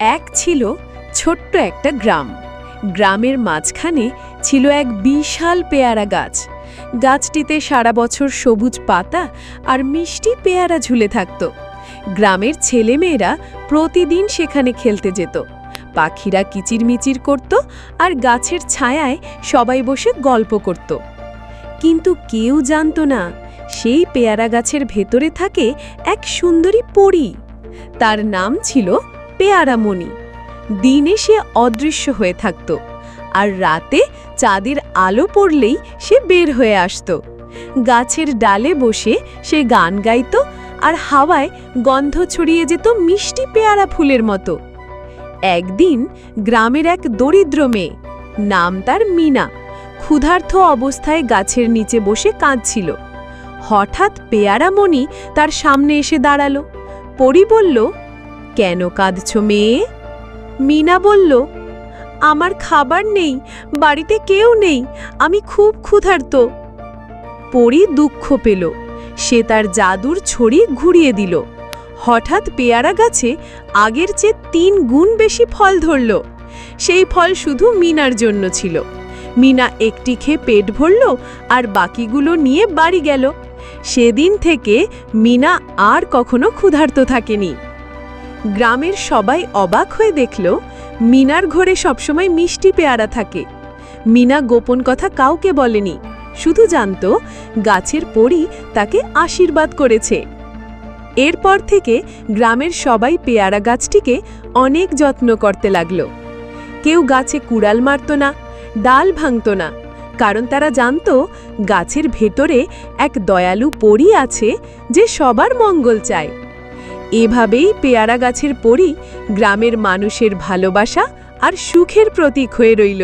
এক ছিল ছোট্ট একটা গ্রাম। গ্রামের মাঝখানে ছিল এক বিশাল পেয়ারা গাছ। গাছটিতে সারা বছর সবুজ পাতা আর মিষ্টি পেয়ারা ঝুলে থাকত। গ্রামের ছেলেমেয়েরা প্রতিদিন সেখানে খেলতে যেত। পাখিরা কিচিরমিচির করত আর গাছের ছায়ায় সবাই বসে গল্প করত। কিন্তু কেউ জানতো না, সেই পেয়ারা গাছের ভেতরে থাকে এক সুন্দরী পরী। তার নাম ছিল পেয়ারামণি দিনে সে অদৃশ্য হয়ে থাকত, আর রাতে চাঁদের আলো পড়লেই সে বের হয়ে আসত। গাছের ডালে বসে সে গান গাইত, আর হাওয়ায় গন্ধ ছড়িয়ে যেত মিষ্টি পেয়ারা ফুলের মতো। একদিন গ্রামের এক দরিদ্র মেয়ে, নাম তার মিনা, ক্ষুধার্ত অবস্থায় গাছের নিচে বসে কাঁদছিল। হঠাৎ পেয়ারামণি তার সামনে এসে দাঁড়াল, পরি বলল কেন কাঁদছ মেয়ে? মিনা বলল, আমার খাবার নেই, বাড়িতে কেউ নেই, আমি খুব ক্ষুধার্ত। পরি দুঃখ পেল। সে তার জাদুর ছড়ি ঘুরিয়ে দিল। হঠাৎ পেয়ারা গাছে আগের চেয়ে তিন গুণ বেশি ফল ধরল। সেই ফল শুধু মিনার জন্য ছিল। মিনা একটি খেয়ে পেট ভরল আর বাকিগুলো নিয়ে বাড়ি গেল। সেদিন থেকে মিনা আর কখনো ক্ষুধার্ত থাকেনি। গ্রামের সবাই অবাক হয়ে দেখল, মিনার ঘরে সবসময় মিষ্টি পেয়ারা থাকে। মিনা গোপন কথা কাউকে বলেনি, শুধু জানত গাছের পরই তাকে আশীর্বাদ করেছে। এরপর থেকে গ্রামের সবাই পেয়ারা গাছটিকে অনেক যত্ন করতে লাগল। কেউ গাছে কুড়াল মারত না, ডাল ভাঙত না, কারণ তারা জানত গাছের ভেতরে এক দয়ালু পরী আছে যে সবার মঙ্গল চায়। এভাবেই পেয়ারা গাছের পরই গ্রামের মানুষের ভালোবাসা আর সুখের প্রতীক হয়ে রইল।